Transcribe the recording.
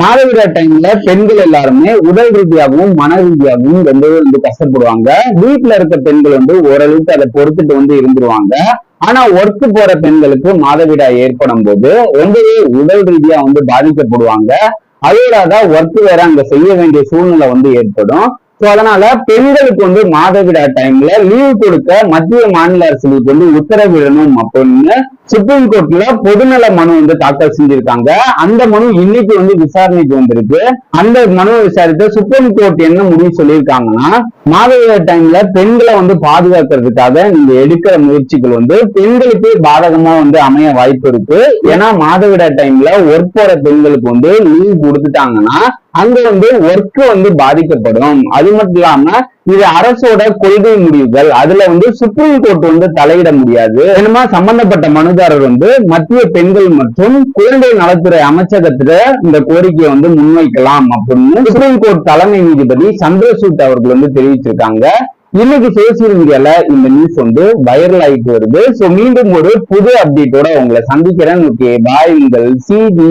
மாதவிடா டைம்ல பெண்கள் எல்லாருமே உடல் ரீதியாகவும் மன ரீதியாகவும் ரொம்பவே வந்து கஷ்டப்படுவாங்க. வீட்டுல இருக்க பெண்கள் வந்து ஓரளவுக்கு அதை பொறுத்துட்டு வந்து இருந்துருவாங்க. ஆனா ஒர்க் போற பெண்களுக்கு மாதவிடா ஏற்படும் போது ரொம்பவே உடல் ரீதியா வந்து பாதிக்கப்படுவாங்க. அதோட ஒர்க் வேற அங்க செய்ய வேண்டிய சூழ்நிலை வந்து ஏற்படும். சோ அதனால பெண்களுக்கு வந்து மாதவிடா டைம்ல லீவு கொடுக்க மத்திய மாநில அரசுகளுக்கு வந்து உத்தரவிடணும் அப்படின்னு சுப்ரீம் கோர்ட்ல பொதுநல மனு வந்து தாக்கல் செஞ்சிருக்காங்க. அந்த மனு இன்னைக்கு வந்து விசாரணைக்கு வந்திருக்கு. அந்த மனுவை விசாரித்த சுப்ரீம் கோர்ட் என்ன முடிவு சொல்லியிருக்காங்கன்னா மாதவிடா டைம்ல பெண்களை வந்து பாதுகாக்கிறதுக்காக நீங்க எடுக்கிற முயற்சிகள் வந்து பெண்களுக்கு பாதகமா வந்து அமைய வாய்ப்பு இருக்கு. ஏன்னா மாதவிடா டைம்ல ஒர்க் போற பெண்களுக்கு வந்து லீவ் கொடுத்துட்டாங்கன்னா அங்க வந்து ஒர்க் வந்து பாதிக்கப்படும். அது மட்டும் இல்லாம இது அரசோட கொள்கை முடிவுகள். அதுல வந்து சுப்ரீம் கோர்ட் வந்து தலையிட முடியாது. என்னமா சம்பந்தப்பட்ட மனுதாரர் வந்து மத்திய பெண்கள் மற்றும் குழந்தை நலத்துறை அமைச்சகத்துல இந்த கோரிக்கையை வந்து முன்வைக்கலாம் அப்படின்னு சுப்ரீம் கோர்ட் தலைமை நீதிபதி சந்திரசூட் அவர்கள் வந்து தெரிவிச்சிருக்காங்க. இன்னைக்கு சோசியல் மீடியால இந்த நியூஸ் வந்து வைரல் ஆயிட்டு வருது. சோ மீண்டும் ஒரு புது அப்டேட்டோட உங்களை சந்திக்கிறேன். ஓகே பாய் உங்கள் சிடி